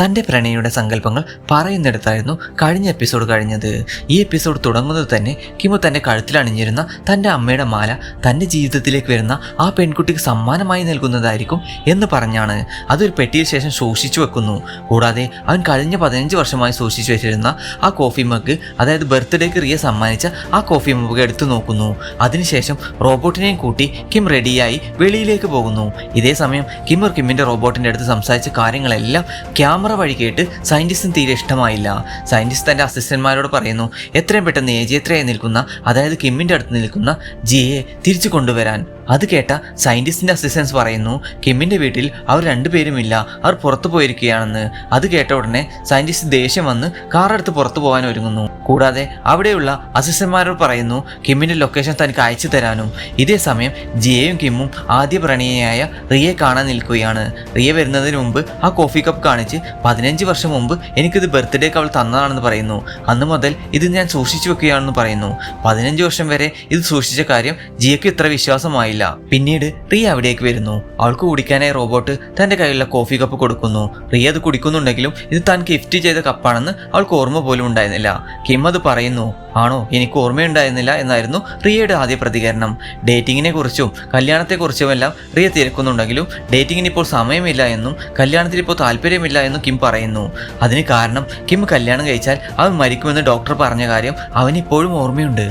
തന്റെ പ്രണയയുടെ സങ്കല്പങ്ങൾ പറയുന്നിടത്തായിരുന്നു കഴിഞ്ഞ എപ്പിസോഡ് കഴിഞ്ഞത്. ഈ എപ്പിസോഡ് തുടങ്ങുന്നത് തന്നെ കിമു തന്റെ കഴുത്തിൽ അണിഞ്ഞിരുന്ന തന്റെ അമ്മയുടെ മാല തന്റെ ജീവിതത്തിലേക്ക് വരുന്ന ആ പെൺകുട്ടിക്ക് സമ്മാനമായി നൽകുന്നതായിരിക്കും എന്ന് പറഞ്ഞാണ്. അതൊരു പെട്ടിയിൽ ശേഷം സൂക്ഷിച്ചു വെക്കുന്നു. കൂടാതെ അവൻ കഴിഞ്ഞ പതിനഞ്ച് വർഷമായി സൂക്ഷിച്ചു വെച്ചിരുന്ന ആ കോഫി മഗ് അതായത് ബർത്ത്ഡേക്ക് റിയ സമ്മാനിച്ച ആ കോഫി മഗ് എടുത്തു നോക്കുന്നു. അതിനുശേഷം റോബോട്ടിനെയും കൂട്ടി കിം റെഡിയായി വെളിയിലേക്ക് പോകുന്നു. ഇതേ സമയം കിമ്മർ കിമ്മിന്റെ റോബോട്ടിന്റെ അടുത്ത് സംസാരിച്ച കാര്യങ്ങളെല്ലാം ക്യാമറ വഴി കേട്ട് സയന്റിസ്റ്റിന് തീരെ ഇഷ്ടമായില്ല. സയന്റിസ്റ്റ് തന്റെ അസിസ്റ്റന്റ്മാരോട് പറയുന്നു എത്രയും പെട്ടെന്ന് ഏജേത്രയായി നിൽക്കുന്ന അതായത് കിമ്മിന്റെ അടുത്ത് നിൽക്കുന്ന ജിയെ തിരിച്ചു കൊണ്ടുവരാൻ. അത് കേട്ട സയന്റിസ്റ്റിന്റെ അസിസ്റ്റൻസ് പറയുന്നു കിമ്മിന്റെ വീട്ടിൽ അവർ രണ്ടുപേരുമില്ല അവർ പുറത്തു പോയിരിക്കുകയാണെന്ന്. അത് കേട്ട ഉടനെ സയന്റിസ്റ്റ് ദേഷ്യം വന്ന് കാറെടുത്ത് പുറത്തു പോകാൻ ഒരുങ്ങുന്നു. കൂടാതെ അവിടെയുള്ള അസിസ്റ്റന്മാരോട് പറയുന്നു കിമ്മിന്റെ ലൊക്കേഷൻ തനിക്ക് അയച്ചു തരാനും. ഇതേ സമയം ജിയയും കിമ്മും ആദ്യ പ്രണയിയായ റിയെ കാണാൻ നിൽക്കുകയാണ്. റിയ വരുന്നതിന് മുമ്പ് ആ കോഫി കപ്പ് കാണിച്ച് പതിനഞ്ച് വർഷം മുമ്പ് എനിക്കിത് ബർത്ത്ഡേക്ക് അവൾ തന്നതാണെന്ന് പറയുന്നു. അന്ന് മുതൽ ഇത് ഞാൻ സൂക്ഷിച്ചു വെക്കുകയാണെന്ന് പറയുന്നു. പതിനഞ്ച് വർഷം വരെ ഇത് സൂക്ഷിച്ച കാര്യം ജിയക്ക് ഇത്ര വിശ്വാസമായില്ല. പിന്നീട് റിയ അവിടേക്ക് വരുന്നു. അവൾക്ക് കുടിക്കാനായി റോബോട്ട് തന്റെ കയ്യിലുള്ള കോഫി കപ്പ് കൊടുക്കുന്നു. റിയ അത് കുടിക്കുന്നുണ്ടെങ്കിലും ഇത് താൻ ഗിഫ്റ്റ് ചെയ്ത കപ്പാണെന്ന് അവൾക്ക് ഓർമ്മ പോലും ഉണ്ടായിരുന്നില്ല. കിം അത് പറയുന്നു ആണോ? എനിക്ക് ഓർമ്മയുണ്ടായിരുന്നില്ല എന്നായിരുന്നു റിയയുടെ ആദ്യ പ്രതികരണം. ഡേറ്റിങ്ങിനെ കുറിച്ചും കല്യാണത്തെക്കുറിച്ചുമെല്ലാം റിയ തിരക്കുന്നുണ്ടെങ്കിലും ഡേറ്റിങ്ങിന് ഇപ്പോൾ സമയമില്ല എന്നും കല്യാണത്തിന് ഇപ്പോൾ താല്പര്യമില്ല എന്നും കിം പറയുന്നു. അതിന് കാരണം കിം കല്യാണം കഴിച്ചാൽ അവൻ മരിക്കുമെന്ന് ഡോക്ടർ പറഞ്ഞ കാര്യം അവനിപ്പോഴും ഓർമ്മയുണ്ട്.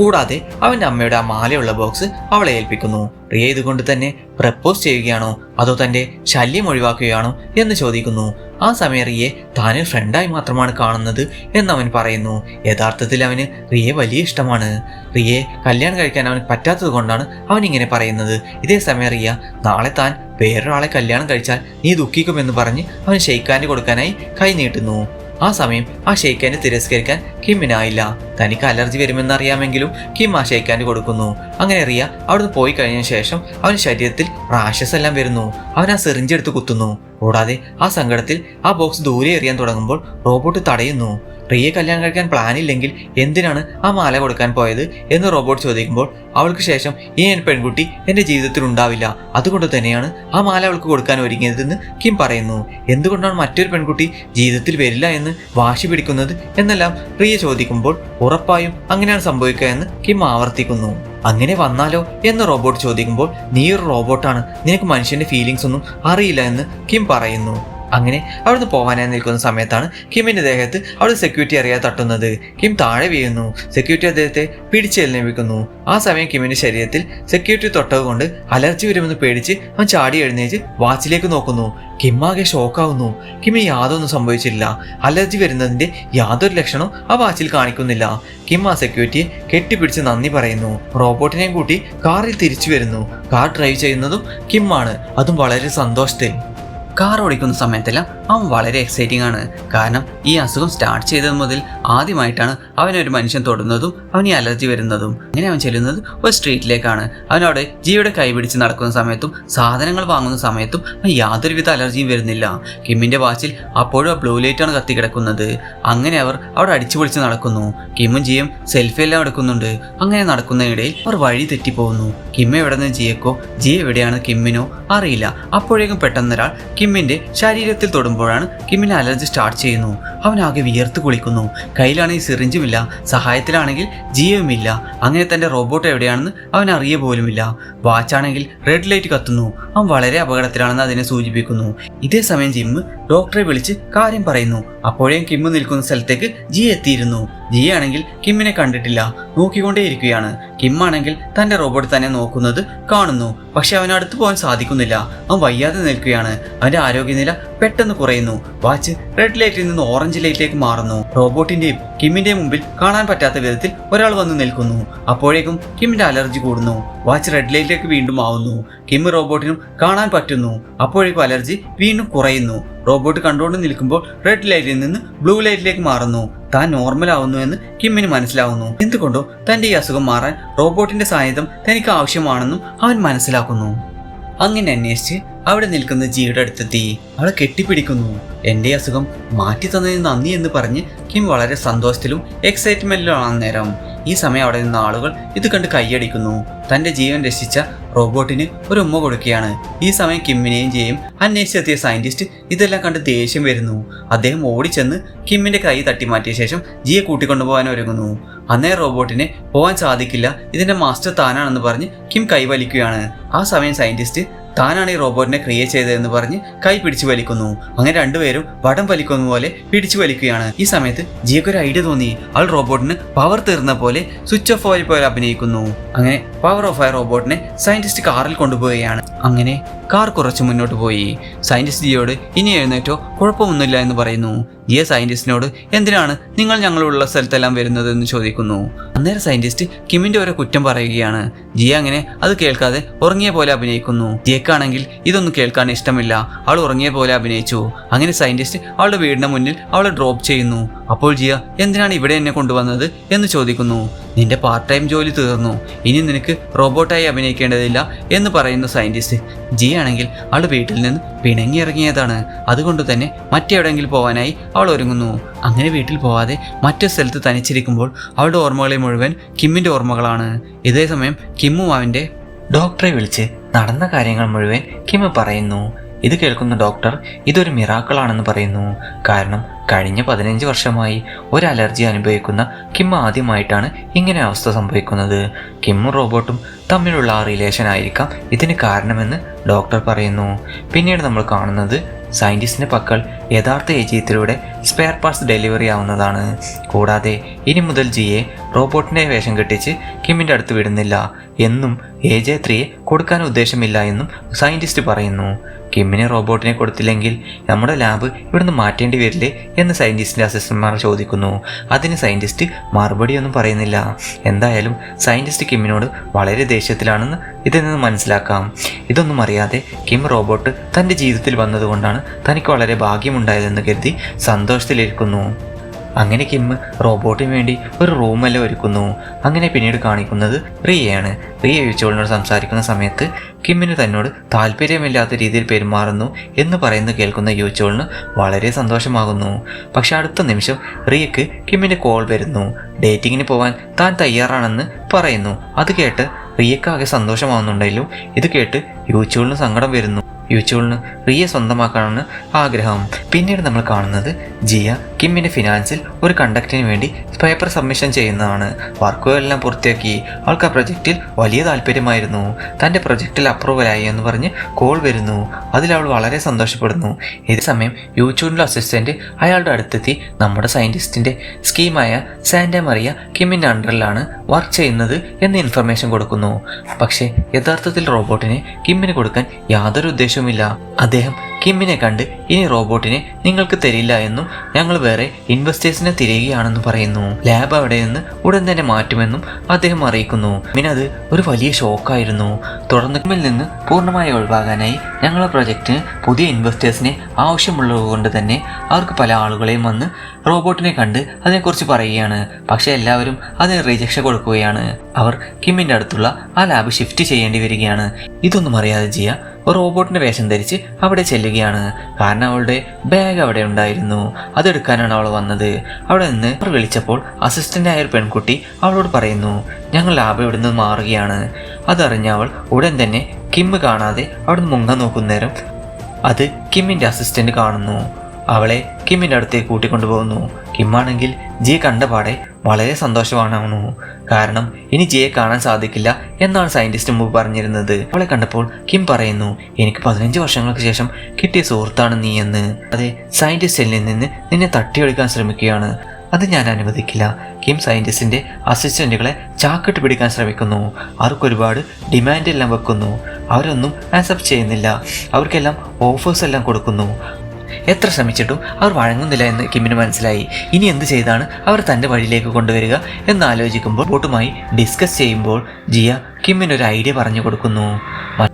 കൂടാതെ അവന്റെ അമ്മയുടെ ആ മാലയുള്ള ബോക്സ് അവളെ ഏൽപ്പിക്കുന്നു. റിയ ഇതുകൊണ്ട് തന്നെ പ്രപ്പോസ് ചെയ്യുകയാണോ? അതോ തന്റെ ശല്യം ഒഴിവാക്കുകയാണോ? എന്ന് ചോദിക്കുന്നു. ആ സമയം റിയെ താനൊരു ഫ്രണ്ടായി മാത്രമാണ് കാണുന്നത് എന്നവൻ പറയുന്നു. യഥാർത്ഥത്തിൽ അവന് റിയെ വലിയ ഇഷ്ടമാണ്. റിയെ കല്യാണം കഴിക്കാൻ അവന് പറ്റാത്തത് കൊണ്ടാണ് അവൻ ഇങ്ങനെ പറയുന്നത്. ഇതേ സമയം റിയ നാളെ താൻ വേറൊരാളെ കല്യാണം കഴിച്ചാൽ നീ ദുഃഖിക്കുമെന്ന് പറഞ്ഞ് അവൻ ഷെയ്ക്കാന്റെ കൊടുക്കാനായി കൈ നീട്ടുന്നു. ആ സമയം ആ ഷെയ്ഖാനെ തിരസ്കരിക്കാൻ കിമ്മിനായില്ല. തനിക്ക് അലർജി വരുമെന്നറിയാമെങ്കിലും കിം ആ ഷെയ്ഖാന് കൊടുക്കുന്നു. അങ്ങനെ റിയ അവിടുന്ന് പോയി കഴിഞ്ഞ ശേഷം അവന് ശരീരത്തിൽ റാഷസ് എല്ലാം വരുന്നു. അവൻ ആ സിറിഞ്ച് എടുത്ത് കുത്തുന്നു. കൂടാതെ ആ സങ്കടത്തിൽ ആ ബോക്സ് ദൂരെ എറിയാൻ തുടങ്ങുമ്പോൾ റോബോട്ട് തടയുന്നു. റിയെ കല്യാണം കഴിക്കാൻ പ്ലാൻ ഇല്ലെങ്കിൽ എന്തിനാണ് ആ മാല കൊടുക്കാൻ പോയത് എന്ന് റോബോട്ട് ചോദിക്കുമ്പോൾ അവൾക്ക് ശേഷം ഈ പെൺകുട്ടി എന്റെ ജീവിതത്തിൽ ഉണ്ടാവില്ല. അതുകൊണ്ട് തന്നെയാണ് ആ മാല അവൾക്ക് കൊടുക്കാൻ ഒരുങ്ങിയതെന്ന് കിം പറയുന്നു. എന്തുകൊണ്ടാണ് മറ്റൊരു പെൺകുട്ടി ജീവിതത്തിൽ വരില്ല എന്ന് വാശി പിടിക്കുന്നത് എന്നെല്ലാം റിയ ചോദിക്കുമ്പോൾ ഉറപ്പായും അങ്ങനെയാണ് സംഭവിക്കുക എന്ന് കിം ആവർത്തിക്കുന്നു. അങ്ങനെ വന്നാലോ എന്ന് റോബോട്ട് ചോദിക്കുമ്പോൾ നീ ഒരു റോബോട്ടാണ്. നിനക്ക് മനുഷ്യന്റെ ഫീലിംഗ്സ് ഒന്നും അറിയില്ല എന്ന് കിം പറയുന്നു. അങ്ങനെ അവിടുന്ന് പോകാനായി നിൽക്കുന്ന സമയത്താണ് കിമിന്റെ ദേഹത്ത് അവിടെ സെക്യൂരിറ്റി അറിയാതെ തട്ടുന്നത്. കിം താഴെ വീഴുന്നു. സെക്യൂരിറ്റി അദ്ദേഹത്തെ പിടിച്ചെഴുന്നേൽപ്പിക്കുന്നു ആ സമയം കിമിന്റെ ശരീരത്തിൽ സെക്യൂരിറ്റി തൊട്ടതുകൊണ്ട് അലർജി വരുമെന്ന് പേടിച്ച് അവൻ ചാടി എഴുന്നേറ്റ് വാച്ചിലേക്ക് നോക്കുന്നു. കിമ്മാകെ ഷോക്കാവുന്നു കിമ്മി യാതൊന്നും സംഭവിച്ചില്ല. അലർജി വരുന്നതിന്റെ യാതൊരു ലക്ഷണവും ആ വാച്ചിൽ കാണിക്കുന്നില്ല. കിം ആ സെക്യൂരിറ്റിയെ കെട്ടിപ്പിടിച്ച് നന്ദി പറയുന്നു. റോബോട്ടിനെയും കൂട്ടി കാറിൽ തിരിച്ചു വരുന്നു. കാർ ഡ്രൈവ് ചെയ്യുന്നതും കിമ്മാണ് അതും വളരെ സന്തോഷത്തിൽ. കാർ ഓടിക്കുന്ന സമയത്തെല്ലാം അവൻ വളരെ എക്സൈറ്റിംഗ് ആണ്. കാരണം ഈ അസുഖം സ്റ്റാർട്ട് ചെയ്തത് മുതൽ ആദ്യമായിട്ടാണ് അവനൊരു മനുഷ്യൻ തൊടുന്നതും അവന് അലർജി വരുന്നതും. അങ്ങനെ അവൻ ചെല്ലുന്നത് ഒരു സ്ട്രീറ്റിലേക്കാണ് അവനവിടെ ജിയുടെ കൈ പിടിച്ച് നടക്കുന്ന സമയത്തും സാധനങ്ങൾ വാങ്ങുന്ന സമയത്തും യാതൊരുവിധ അലർജിയും വരുന്നില്ല. കിമ്മിന്റെ വാച്ചിൽ അപ്പോഴും ആ ബ്ലൂ ലൈറ്റ് ആണ് കത്തി കിടക്കുന്നത്. അങ്ങനെ അവർ അവിടെ അടിച്ചു പൊളിച്ച് നടക്കുന്നു. കിമ്മും ജിയും സെൽഫി എല്ലാം എടുക്കുന്നുണ്ട്. അങ്ങനെ നടക്കുന്നതിനിടയിൽ അവർ വഴി തെറ്റിപ്പോകുന്നു. കിമ്മ എവിടെ നിന്ന് ജിയക്കോ ജി എവിടെയാണ് കിമ്മിനോ അറിയില്ല. അപ്പോഴേക്കും പെട്ടെന്നൊരാൾ കിമ്മിന്റെ ശരീരത്തിൽ തൊടുമ്പോഴാണ് കിമ്മിന് അലർജി സ്റ്റാർട്ട് ചെയ്യുന്നു. അവനാകെ വിയർത്ത് കുളിക്കുന്നു. കയ്യിലാണെങ്കിൽ സിറിഞ്ചുമില്ല സഹായത്തിലാണെങ്കിൽ ജീവമില്ല അങ്ങനെ തന്റെ റോബോട്ട് എവിടെയാണെന്ന് അവൻ അറിയ പോലുമില്ല. വാച്ചാണെങ്കിൽ റെഡ് ലൈറ്റ് കത്തുന്നു. അവൻ വളരെ അപകടത്തിലാണെന്ന് അതിനെ സൂചിപ്പിക്കുന്നു. ഇതേ സമയം ജിമ്മ് ഡോക്ടറെ വിളിച്ച് കാര്യം പറയുന്നു. അപ്പോഴേക്കും കിമ്മ് നിൽക്കുന്ന സ്ഥലത്തേക്ക് ജി എത്തിയിരുന്നു. ജി ആണെങ്കിൽ കിമ്മിനെ കണ്ടിട്ടില്ല. നോക്കിക്കൊണ്ടേയിരിക്കുകയാണ്. കിമ്മാണെങ്കിൽ തന്റെ റോബോട്ട് തന്നെ നോക്കുന്നത് കാണുന്നു. പക്ഷെ അവൻ അടുത്ത് പോകാൻ സാധിക്കുന്നില്ല. അവൻ വയ്യാതെ നിൽക്കുകയാണ്. അവന്റെ ആരോഗ്യനില പെട്ടെന്ന് കുറയുന്നു. വാച്ച് റെഡ് ലൈറ്റിൽ നിന്ന് ഓറഞ്ച് ലൈറ്റിലേക്ക് മാറുന്നു. റോബോട്ടിന്റെയും കിമ്മിന്റെയും മുമ്പിൽ കാണാൻ പറ്റാത്ത വിധത്തിൽ ഒരാൾ വന്ന് നിൽക്കുന്നു. അപ്പോഴേക്കും കിമ്മിന്റെ അലർജി കൂടുന്നു. വാച്ച് റെഡ് ലൈറ്റിലേക്ക് വീണ്ടും ആവുന്നു. കിം റോബോട്ടിനും കാണാൻ പറ്റുന്നു. അപ്പോഴേക്കും അലർജി വീണ്ടും കുറയുന്നു. റോബോട്ട് കണ്ടുകൊണ്ട് നിൽക്കുമ്പോൾ റെഡ് ലൈറ്റിൽ നിന്ന് ബ്ലൂ ലൈറ്റിലേക്ക് മാറുന്നു. താൻ നോർമൽ ആവുന്നു എന്ന് കിമ്മിന് മനസ്സിലാവുന്നു. എന്തുകൊണ്ടോ തന്റെ ഈ അസുഖം മാറാൻ റോബോട്ടിന്റെ സാന്നിധ്യം തനിക്ക് ആവശ്യമാണെന്നും അവൻ മനസ്സിലാക്കുന്നു. അങ്ങനെ അന്വേഷിച്ച് അവിടെ നിൽക്കുന്ന ജിയുടെ അടുത്തെത്തി. അവളെ കെട്ടിപ്പിടിക്കുന്നു. എന്റെ അസുഖം മാറ്റി തന്നതിന് നന്ദി എന്ന് പറഞ്ഞ് കിം വളരെ സന്തോഷത്തിലും എക്സൈറ്റ്മെന്റിലും ആണ് നേരം ഈ സമയം അവിടെ നിന്ന ആളുകൾ ഇത് കണ്ട് കൈയടിക്കുന്നു തന്റെ ജീവൻ രക്ഷിച്ച റോബോട്ടിന് ഒരു ഉമ്മ കൊടുക്കുകയാണ്. ഈ സമയം കിമ്മിനെയും ജിയെയും അന്വേഷിച്ചെത്തിയ സയന്റിസ്റ്റ് ഇതെല്ലാം കണ്ട് ദേഷ്യം വരുന്നു. അദ്ദേഹം ഓടിച്ചെന്ന് കിമ്മിന്റെ കൈ തട്ടിമാറ്റിയ ശേഷം ജിയെ കൂട്ടിക്കൊണ്ടുപോകാൻ ഒരുങ്ങുന്നു. അന്നേ റോബോട്ടിനെ പോകാൻ സാധിക്കില്ല. ഇതിന്റെ മാസ്റ്റർ താനാണെന്ന് പറഞ്ഞ് കിം കൈവലിക്കുകയാണ്. ആ സമയം സയന്റിസ്റ്റ് താനാണ് ഈ റോബോട്ടിനെ ക്രിയേറ്റ് ചെയ്തതെന്ന് പറഞ്ഞ് കൈ പിടിച്ചു വലിക്കുന്നു. അങ്ങനെ രണ്ടുപേരും വടം വലിക്കുന്ന പോലെ പിടിച്ചു വലിക്കുകയാണ്. ഈ സമയത്ത് ജിയക്ക് ഒരു ഐഡിയ തോന്നി. ആൾ റോബോട്ടിന് പവർ തീർന്ന പോലെ സ്വിച്ച് ഓഫ് ആയി പോലെ അഭിനയിക്കുന്നു. അങ്ങനെ പവർ ഓഫ് ആയ റോബോട്ടിനെ സയന്റിസ്റ്റ് കാറിൽ കൊണ്ടുപോവുകയാണ്. അങ്ങനെ കാർ കുറച്ച് മുന്നോട്ട് പോയി. സയന്റിസ്റ്റ് ജിയോട് ഇനി എഴുന്നേറ്റോ കുഴപ്പമൊന്നുമില്ല എന്ന് പറയുന്നു. ജിയ സയന്റിസ്റ്റിനോട് എന്തിനാണ് നിങ്ങൾ ഞങ്ങളുള്ള സ്ഥലത്തെല്ലാം വരുന്നത് എന്ന് ചോദിക്കുന്നു? അന്നേരം സയന്റിസ്റ്റ് കിമ്മിന്റെ ഓരോ കുറ്റം പറയുകയാണ്. ജിയ അങ്ങനെ അത് കേൾക്കാതെ ഉറങ്ങിയ പോലെ അഭിനയിക്കുന്നു. ജിയക്കാണെങ്കിൽ ഇതൊന്നും കേൾക്കാൻ ഇഷ്ടമില്ല. അവൾ ഉറങ്ങിയ പോലെ അഭിനയിച്ചു. അങ്ങനെ സയന്റിസ്റ്റ് അവളുടെ വീടിന് മുന്നിൽ അവളെ ഡ്രോപ്പ് ചെയ്യുന്നു. അപ്പോൾ ജിയ എന്തിനാണ് ഇവിടെ എന്നെ കൊണ്ടുവന്നത്? എന്ന് ചോദിക്കുന്നു. നിന്റെ പാർട്ട് ടൈം ജോലി തീർന്നു. ഇനി നിനക്ക് റോബോട്ടായി അഭിനയിക്കേണ്ടതില്ല എന്ന് പറയുന്ന സയന്റിസ്റ്റ് ജി ആണെങ്കിൽ അവൾ വീട്ടിൽ നിന്ന് പിണങ്ങിയിറങ്ങിയതാണ് അതുകൊണ്ട് തന്നെ മറ്റെവിടെയെങ്കിലും പോകാനായി അവൾ ഒരുങ്ങുന്നു. അങ്ങനെ വീട്ടിൽ പോവാതെ മറ്റു സ്ഥലത്ത് തനിച്ചിരിക്കുമ്പോൾ അവളുടെ ഓർമ്മകളെ മുഴുവൻ കിമ്മിന്റെ ഓർമ്മകളാണ്. ഇതേസമയം കിമ്മും അവന്റെ ഡോക്ടറെ വിളിച്ച് നടന്ന കാര്യങ്ങൾ മുഴുവൻ കിമ്മ് പറയുന്നു. ഇത് കേൾക്കുന്ന ഡോക്ടർ ഇതൊരു മിറാക്കളാണെന്ന് പറയുന്നു. കാരണം കഴിഞ്ഞ പതിനഞ്ച് വർഷമായി ഒരു അലർജി അനുഭവിക്കുന്ന കിം ആദ്യമായിട്ടാണ് ഇങ്ങനെ അവസ്ഥ സംഭവിക്കുന്നത്. കിമ്മും റോബോട്ടും തമ്മിലുള്ള ആ റിലേഷൻ ആയിരിക്കാം ഇതിന് കാരണമെന്ന് ഡോക്ടർ പറയുന്നു. പിന്നീട് നമ്മൾ കാണുന്നത് സയന്റിസ്റ്റിന്റെ പക്കൽ യഥാർത്ഥ ഏജീയത്തിലൂടെ സ്പെയർ പാർട്സ് ഡെലിവറി ആവുന്നതാണ്. കൂടാതെ ഇനി മുതൽ ജിയെ റോബോട്ടിന്റെ വേഷം കെട്ടിച്ച് കിമ്മിന്റെ അടുത്ത് വിടുന്നില്ല. എന്നും എ ജെ ത്രീയെ കൊടുക്കാൻ ഉദ്ദേശമില്ല എന്നും സയന്റിസ്റ്റ് പറയുന്നു. കിമ്മിനെ റോബോട്ടിനെ കൊടുത്തില്ലെങ്കിൽ നമ്മുടെ ലാബ് ഇവിടുന്ന് മാറ്റേണ്ടി വരില്ലേ എന്ന് സയന്റിസ്റ്റിന്റെ അസിസ്റ്റന്റ്മാർ ചോദിക്കുന്നു. അതിന് സയന്റിസ്റ്റ് മറുപടിയൊന്നും പറയുന്നില്ല. എന്തായാലും സയന്റിസ്റ്റ് കിമ്മിനോട് വളരെ ദേഷ്യത്തിലാണെന്ന് ഇതിൽ നിന്ന് മനസ്സിലാക്കാം. ഇതൊന്നും അറിയാതെ കിം റോബോട്ട് തന്റെ ജീവിതത്തിൽ വന്നതുകൊണ്ടാണ് തനിക്ക് വളരെ ഭാഗ്യമുണ്ടായതെന്ന് കരുതി സന്തോഷത്തിലിരിക്കുന്നു. അങ്ങനെ കിം റോബോട്ടിന് വേണ്ടി ഒരു റൂമെല്ലാം ഒരുക്കുന്നു. അങ്ങനെ പിന്നീട് കാണിക്കുന്നത് റിയയാണ് റിയ യുച്ചോളിനോട് സംസാരിക്കുന്ന സമയത്ത് കിമ്മിന് തന്നോട് താല്പര്യമില്ലാത്ത രീതിയിൽ പെരുമാറുന്നു എന്ന് പറയുന്നത് കേൾക്കുന്ന യുച്ചോളിന് വളരെ സന്തോഷമാകുന്നു. പക്ഷെ അടുത്ത നിമിഷം റിയക്ക് കിമ്മിന്റെ കോൾ വരുന്നു. ഡേറ്റിങ്ങിന് പോവാൻ താൻ തയ്യാറാണെന്ന് പറയുന്നു. അത് കേട്ട് റിയക്കാകെ സന്തോഷമാവുന്നുണ്ടെങ്കിലും ഇത് കേട്ട് യുവച്ചോളിന് സങ്കടം വരുന്നു. യുവച്ചോളിന് റിയ സ്വന്തമാക്കാനാണ് ആഗ്രഹം. പിന്നീട് നമ്മൾ കാണുന്നത് ജിയ കിമ്മിന്റെ ഫിനാൻസിൽ ഒരു കണ്ടക്റ്റിന് വേണ്ടി പേപ്പർ സബ്മിഷൻ ചെയ്യുന്നതാണ്. വർക്കുകളെല്ലാം പൂർത്തിയാക്കി. അവൾക്ക് ആ പ്രൊജക്റ്റിൽ വലിയ താല്പര്യമായിരുന്നു. തന്റെ പ്രൊജക്റ്റിൽ അപ്രൂവലായി എന്ന് പറഞ്ഞ് കോൾ വരുന്നു. അതിൽ അവൾ വളരെ സന്തോഷപ്പെടുന്നു. ഇതേ സമയം യൂട്യൂബിലെ അസിസ്റ്റന്റ് അയാളുടെ അടുത്തെത്തി നമ്മുടെ സയന്റിസ്റ്റിന്റെ സ്കീമായ സാൻഡ മറിയ കിമ്മിന്റെ അണ്ടറിലാണ് വർക്ക് ചെയ്യുന്നത് എന്ന ഇൻഫർമേഷൻ കൊടുക്കുന്നു. പക്ഷേ യഥാർത്ഥത്തിൽ റോബോട്ടിനെ കിമ്മിന് കൊടുക്കാൻ യാതൊരു ഉദ്ദേശവുമില്ല. അദ്ദേഹം കിമ്മിനെ കണ്ട് ഇനി റോബോട്ടിനെ നിങ്ങൾക്ക് തരില്ല എന്നും ഞങ്ങൾ വേറെ ഇൻവെസ്റ്റേഴ്സിനെ തിരയുകയാണെന്ന് പറയുന്നു. ലാബ് അവിടെ നിന്ന് ഉടൻ തന്നെ മാറ്റുമെന്നും അദ്ദേഹം അറിയിക്കുന്നു. അത് ഒരു വലിയ ഷോക്കായിരുന്നു തുടർന്ന് കിമ്മിൽ നിന്ന് പൂർണമായി ഒഴിവാകാനായി ഞങ്ങളുടെ പ്രൊജക്റ്റിന് പുതിയ ഇൻവെസ്റ്റേഴ്സിനെ ആവശ്യമുള്ളത് കൊണ്ട് തന്നെ അവർക്ക് പല ആളുകളെയും വന്ന് റോബോട്ടിനെ കണ്ട് അതിനെക്കുറിച്ച് പറയുകയാണ്. പക്ഷേ എല്ലാവരും അതിന് റിജക്ഷൻ കൊടുക്കുകയാണ്. അവർ കിമ്മിന്റെ അടുത്തുള്ള ആ ലാബ് ഷിഫ്റ്റ് ചെയ്യേണ്ടി വരികയാണ്. ഇതൊന്നും അറിയാതെ ജിയ റോബോട്ടിന്റെ വേഷം ധരിച്ച് അവിടെ ചെല്ലുകയാണ്. കാരണം അവളുടെ ബാഗ് അവിടെ ഉണ്ടായിരുന്നു. അതെടുക്കാനാണ് അവൾ വന്നത്. അവിടെ നിന്ന് അവർ വിളിച്ചപ്പോൾ അസിസ്റ്റന്റ് ഒരു പെൺകുട്ടി അവളോട് പറയുന്നു ഞങ്ങൾ ലാബ് ഇവിടെ നിന്ന് മാറുകയാണ്. അതറിഞ്ഞ അവൾ ഉടൻ തന്നെ കിം കാണാതെ അവിടെ മുങ്ങാൻ നോക്കുന്നേരം അത് കിമ്മിന്റെ അസിസ്റ്റന്റ് കാണുന്നു. അവളെ കിമ്മിന്റെ അടുത്തേക്ക് കൂട്ടിക്കൊണ്ടുപോകുന്നു. കിമ്മാണെങ്കിൽ ജിയെ കണ്ടപാടെ വളരെ സന്തോഷമാണവണു കാരണം ഇനി ജിയെ കാണാൻ സാധിക്കില്ല എന്നാണ് സയന്റിസ്റ്റ് മുമ്പ് പറഞ്ഞിരുന്നത്. അവളെ കണ്ടപ്പോൾ കിം പറയുന്നു എനിക്ക് പതിനഞ്ച് വർഷങ്ങൾക്ക് ശേഷം കിട്ടിയ സുഹൃത്താണ് നീ എന്ന്. അതെ സയന്റിസ്റ്റിൽ നിന്ന് നിന്നെ തട്ടിയെടുക്കാൻ ശ്രമിക്കുകയാണ്. അത് ഞാൻ അനുവദിക്കില്ല. കിം സയന്റിസ്റ്റിന്റെ അസിസ്റ്റന്റുകളെ ചാക്കിട്ട് പിടിക്കാൻ ശ്രമിക്കുന്നു. അവർക്ക് ഒരുപാട് ഡിമാൻഡ് എല്ലാം വെക്കുന്നു. അവരൊന്നും ആക്സെപ്റ്റ് ചെയ്യുന്നില്ല. അവർക്കെല്ലാം ഓഫേഴ്സ് എല്ലാം കൊടുക്കുന്നു. എത്ര ശ്രമിച്ചിട്ടും അവർ വഴങ്ങുന്നില്ല എന്ന് കിമ്മിന് മനസ്സിലായി. ഇനി എന്ത് ചെയ്താണ് അവർ തന്റെ വഴിയിലേക്ക് കൊണ്ടുവരിക എന്ന് ആലോചിക്കുമ്പോൾ ബോട്ടുമായി ഡിസ്കസ് ചെയ്യുമ്പോൾ ജിയ കിമ്മിന് ഒരു ഐഡിയ പറഞ്ഞു കൊടുക്കുന്നു.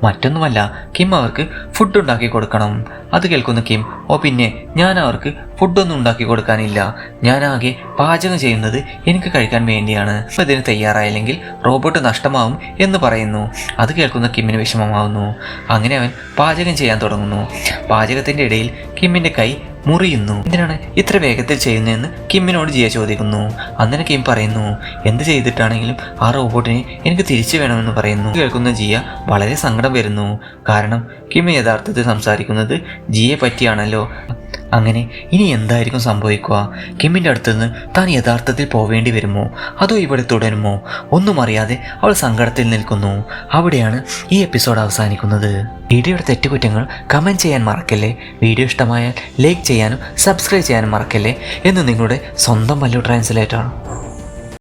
മറ്റൊന്നുമല്ല കിം അവർക്ക് ഫുഡ് ഉണ്ടാക്കി കൊടുക്കണം. അത് കേൾക്കുന്ന കിം ഓ പിന്നെ ഞാൻ അവർക്ക് ഫുഡൊന്നും ഉണ്ടാക്കി കൊടുക്കാനില്ല. ഞാനാകെ പാചകം ചെയ്യുന്നത് എനിക്ക് കഴിക്കാൻ വേണ്ടിയാണ്. ഇതിന് തയ്യാറായില്ലെങ്കിൽ റോബോട്ട് നഷ്ടമാവും എന്ന് പറയുന്നു. അത് കേൾക്കുന്ന കിമ്മിന് വിഷമമാവുന്നു. അങ്ങനെ അവൻ പാചകം ചെയ്യാൻ തുടങ്ങുന്നു. പാചകത്തിന്റെ ഇടയിൽ കിമ്മിന്റെ കൈ മുറിയുന്നു. എന്തിനാണ് ഇത്ര വേഗത്തിൽ ചെയ്യുന്നതെന്ന് കിമ്മിനോട് ജിയ ചോദിക്കുന്നു. അന്നേരം കിം പറയുന്നു എന്ത് ചെയ്തിട്ടാണെങ്കിലും ആ റോബോട്ടിനെ എനിക്ക് തിരിച്ചു വേണമെന്ന് പറയുന്നു. കേൾക്കുന്ന ജിയ വളരെ സങ്കടം വരുന്നു. കാരണം കിം യഥാർത്ഥത്തിൽ സംസാരിക്കുന്നത് ജിയെ പറ്റിയാണല്ലോ. അങ്ങനെ ഇനി എന്തായിരിക്കും സംഭവിക്കുക? കിമ്മിന്റെ അടുത്തുനിന്ന് താൻ യഥാർത്ഥത്തിൽ പോവേണ്ടി വരുമോ? അതോ ഇവിടെ തുടരുമോ? ഒന്നും അറിയാതെ അവൾ സങ്കടത്തിൽ നിൽക്കുന്നു. അവിടെയാണ് ഈ എപ്പിസോഡ് അവസാനിക്കുന്നത്. വീഡിയോയുടെ തെറ്റുകുറ്റങ്ങൾ കമന്റ് ചെയ്യാൻ മറക്കല്ലേ? വീഡിയോ ഇഷ്ടമായാൽ ലൈക്ക് ചെയ്യാനും സബ്സ്ക്രൈബ് ചെയ്യാനും മറക്കല്ലേ? എന്ന് നിങ്ങളുടെ സ്വന്തം വല്ലു ട്രാൻസ്ലേറ്റർ